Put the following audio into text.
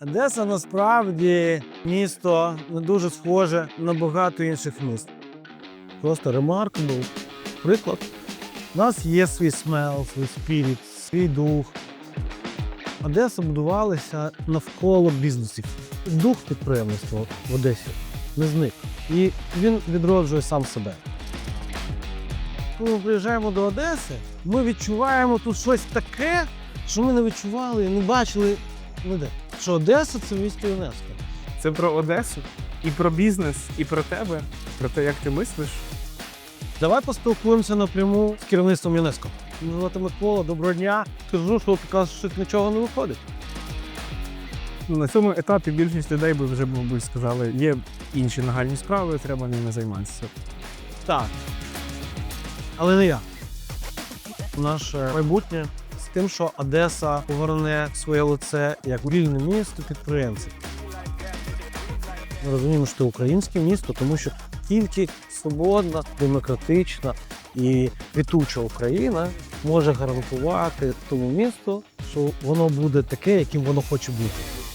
Одеса насправді місто не дуже схоже на багато інших міст. Просто remarkable. Приклад. У нас є свій смел, свій спіріт, свій дух. Одеса будувалася навколо бізнесів. Дух підприємництва в Одесі не зник. І він відроджує сам себе. Коли ми приїжджаємо до Одеси, ми відчуваємо тут щось таке, що ми не відчували і не бачили ніде. Що Одеса це місто ЮНЕСКО. Це про Одесу, і про бізнес, і про тебе, про те, як ти мислиш. Давай поспілкуємося напряму з керівництвом ЮНЕСКО. Мене звати Микола, доброго дня. Скажу, що кажеш, що нічого не виходить. На цьому етапі більшість людей би вже мабуть сказали, є інші нагальні справи, треба ними займатися. Так. Але не я. Наше майбутнє тим, що Одеса поверне своє лице як вільне місто підприємців. Ми розуміємо, що це українське місто, тому що тільки свободна, демократична і квітуча Україна може гарантувати тому місту, що воно буде таке, яким воно хоче бути.